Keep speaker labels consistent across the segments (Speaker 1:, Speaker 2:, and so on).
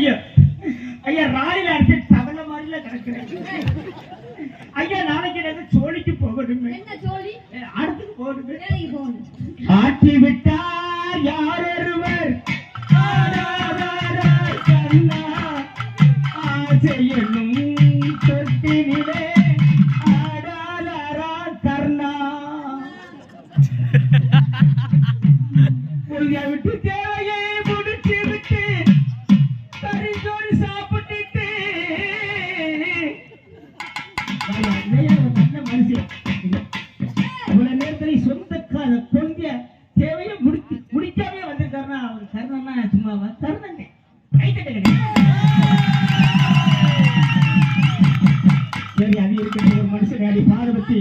Speaker 1: ஐயா ஐயா ராணில அடிச்சு தவளை மாதிரில கிடக்குறேன் ஐயா நாளைக்கு எனக்கு சோழிக்கு போகணுமே. மனுஷன் இவ்வளவு நேரத்துல சொந்தக்கார கொண்டிய தேவையை முடித்து முடிக்காமே வந்திருக்காருன்னா அவர் கர்ணன்னா சும்மாவா? கர்ணங்க கைத்தட்டுங்க சரி அது இருக்கட்டும். ஒரு மனுஷன் அடி பார்வதி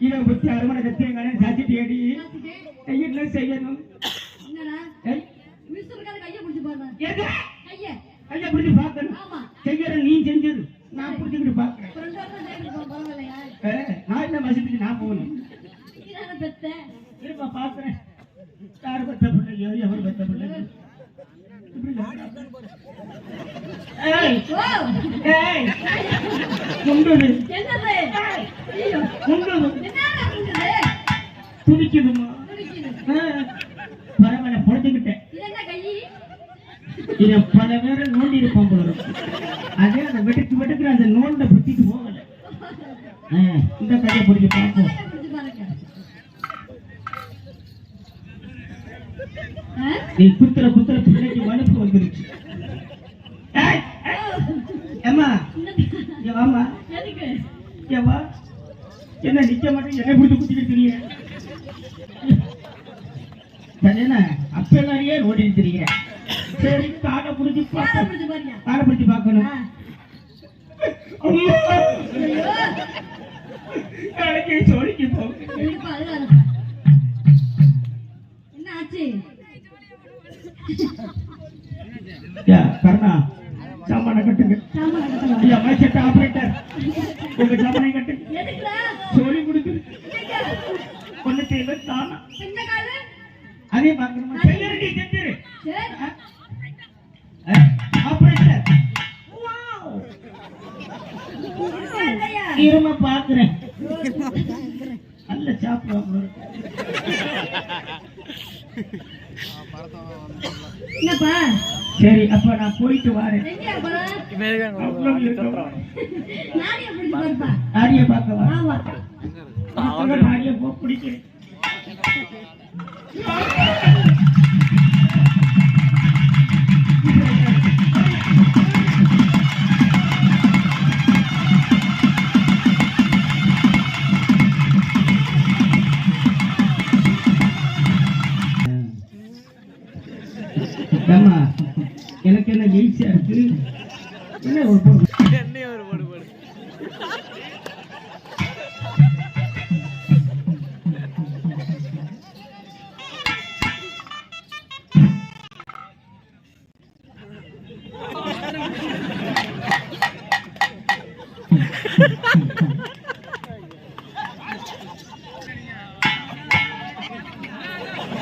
Speaker 1: இதை பத்தி அருமனை கத்தியங்கான சாத்திட்டு அடி. என்ன செய்யணும்?
Speaker 2: கையை பிடிச்சு பாருங்க? கையை.
Speaker 1: பிடிச்சு பார்க்கணும் மசத்துக்கு நான் போகணும். இருப்பா பார்க்கிறேன் யார் பெத்த பிள்ளையோ எவர் பெத்த பிள்ளையோ இப்படி கேக்குறாங்க. ஏய்,
Speaker 2: ஓ
Speaker 1: ஏய், முண்டுது,
Speaker 2: என்னது? ஐயோ
Speaker 1: முண்டுது,
Speaker 2: என்னடா பண்றது
Speaker 1: துடிக்குதும்மா.
Speaker 2: துடிக்குது.
Speaker 1: ஆ, பரவாயில்ல, பொழைச்சுக்கிட்டேன்.
Speaker 2: இது
Speaker 1: பல பேரை நோண்டி இருப்பான் போல இருக்கு. இந்த கையை பிடிச்சி
Speaker 2: ஆ?
Speaker 1: நீ குத்துற குத்துற பிள்ளைக்கு மனுப்பு வந்துருச்சு. ஏய், ஏய், ஏம்மா? இங்க வாம்மா.
Speaker 2: எதுக்கு
Speaker 1: இங்க வா. என்ன நிக்க மாட்டேன் என்ன பிடிச்சி குத்திக்கிட்டு சரியான அப்ப மாதிரியே ஓடிட்டு தெரிய சரி பிடிச்சி காடை பிடிச்சி பார்க்கணும்.
Speaker 2: என்ன ஆச்சு?
Speaker 1: யா கருணா சாமான கட்டுங்க ஐயா மைசெட் ஆபரேட்டர். உங்க சாமானை கட்டுங்க சோழி கொடுத்துரு? ஒண்ணு தானா? அதே பார்க்கணுமா செய்யறடி செஞ்சிரு
Speaker 2: சரி
Speaker 1: ஆபரேட்டர். இரும பாக்குறேன். நல்ல சாப்பிடுவாங்க
Speaker 2: என்னப்பா?
Speaker 1: சரி அப்ப நான் போயிட்டு வரேன். ஆரிய பார்க்க வா.
Speaker 2: ஆமா
Speaker 1: அப்பதான் ஆரிய பிடிக்கிறேன். எனக்கு என்ன ஈஸியா இருக்கு என்ன ஒரு
Speaker 3: போடு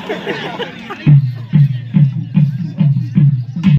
Speaker 3: Thank you.